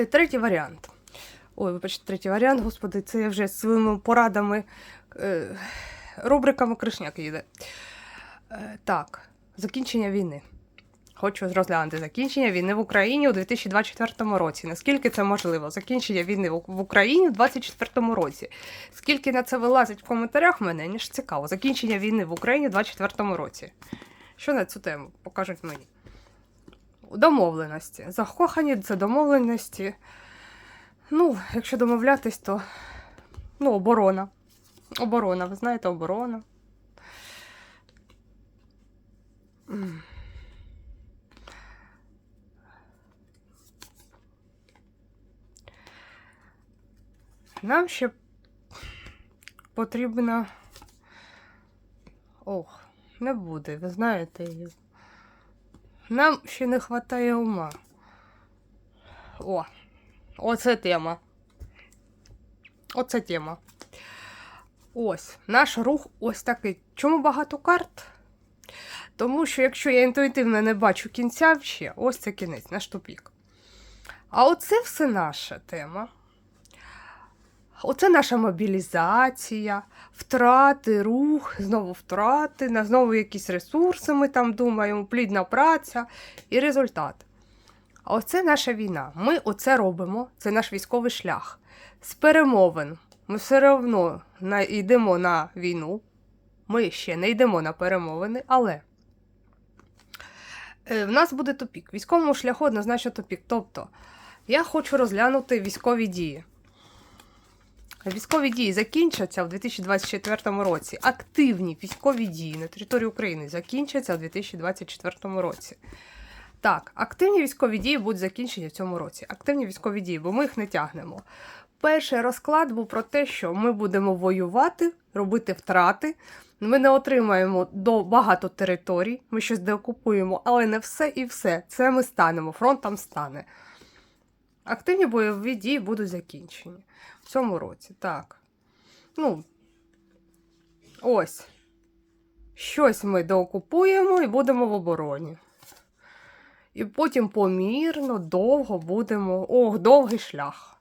Е, Третій варіант. Ой, вибачте, третій варіант, господи, це я вже своїми порадами, е, рубриками Кришняк їде. Е, так, закінчення війни. Хочу розглянути закінчення війни в Україні у 2024 році. Наскільки це можливо? Закінчення війни в в Україні у 2024 році. Скільки на це вилазить в коментарях, мене ніж цікаво. Закінчення війни в Україні у 2024 році. Що на цю тему покажуть мені? Домовленості. Закохані це домовленості. Ну, якщо домовлятись, то ну, оборона. Оборона, ви знаєте, оборона. Нам ще потрібно. Ох, не буде, ви знаєте її. Нам ще не вистачає ума. О, оце тема. Оце тема. Ось, наш рух ось такий. Чому багато карт? Тому що якщо я інтуїтивно не бачу кінця ще, ось це кінець, наш тупік. А оце все наша тема. Оце наша мобілізація, втрати, рух, знову втрати, знову якісь ресурси ми там думаємо, плідна праця і результат. А оце наша війна. Ми оце робимо, це наш військовий шлях. З перемовин. Ми все одно йдемо на війну. Ми ще не йдемо на перемовини, але е, в нас буде тупік. Військовому шляху однозначно тупік. Тобто, я хочу розглянути військові дії. Військові дії закінчаться у 2024 році. Активні військові дії на території України закінчаться у 2024 році. Так, активні військові дії будуть закінчені в цьому році. Активні військові дії, бо ми їх не тягнемо. Перший розклад був про те, що ми будемо воювати, робити втрати. Ми не отримаємо до багато територій, ми щось деокупуємо, але не все і все. Це ми станемо, фронт там стане. Активні бойові дії будуть закінчені цьому році. Так. Ну, ось. Щось ми доокупуємо і будемо в обороні. І потім помірно, довго будемо. Ох, довгий шлях.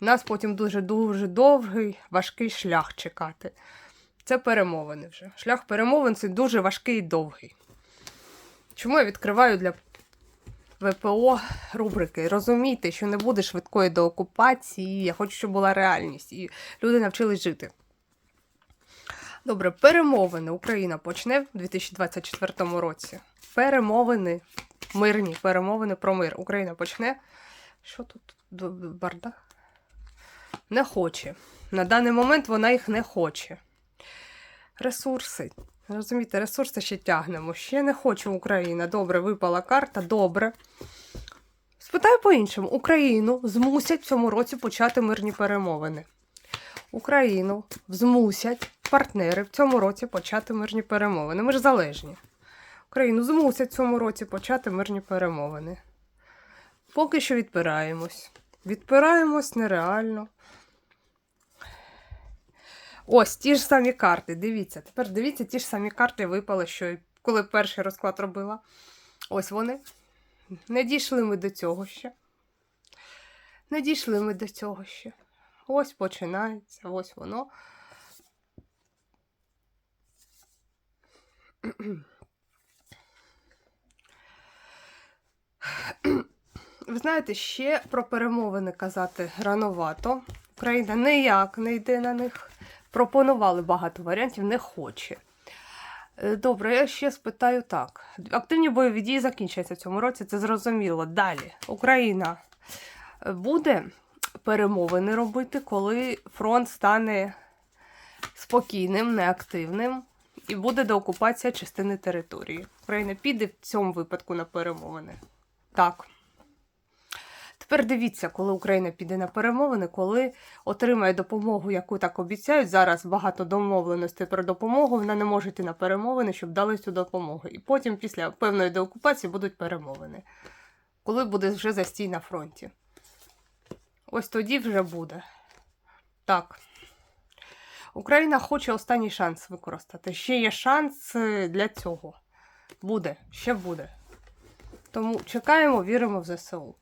У Нас потім дуже-дуже довгий, важкий шлях чекати. Це перемовини вже. Шлях перемовин це дуже важкий і довгий. Чому я відкриваю для ВПО рубрики? Розумійте, що не буде швидкої доокупації. Я хочу, щоб була реальність, і люди навчились жити. Добре, перемовини Україна почне в 2024 році. Перемовини, мирні перемовини про мир. Україна почне. Що тут? Д- Не хоче. На даний момент вона їх не хоче. Ресурси. Розумієте, ресурси ще тягнемо. Ще не хоче Україна. Добре, випала карта, добре. Спитаю по-іншому: Україну змусять в цьому році почати мирні перемовини. Україну змусять партнери в цьому році почати мирні перемовини. Ми ж залежні. Україну змусять в цьому році почати мирні перемовини. Поки що відпираємось. Відпираємось нереально. Ось ті ж самі карти. Дивіться. Тепер дивіться, ті ж самі карти випали, що коли перший розклад робила. Ось вони. Не дійшли ми до цього ще. Не дійшли ми до цього ще. Ось починається, ось воно. Ви знаєте, ще про перемовини казати рановато. Україна ніяк не йде на них. Пропонували багато варіантів, не хоче. Е, Добре, я ще спитаю так. Активні бойові дії закінчаться в цьому році, це зрозуміло. Далі Україна е, буде перемовини робити, коли фронт стане спокійним, неактивним, і буде деокупація частини території. Україна піде в цьому випадку на перемовини. Так. Тепер дивіться, коли Україна піде на перемовини, коли отримає допомогу, яку так обіцяють. Зараз багато домовленостей про допомогу. Вона не може йти на перемовини, щоб дали цю допомогу. І потім, після певної деокупації, будуть перемовини. Коли буде вже застій на фронті. Ось тоді вже буде. Так. Україна хоче останній шанс використати. Ще є шанс е, для цього. Буде, ще буде. Тому чекаємо, віримо в ЗСУ.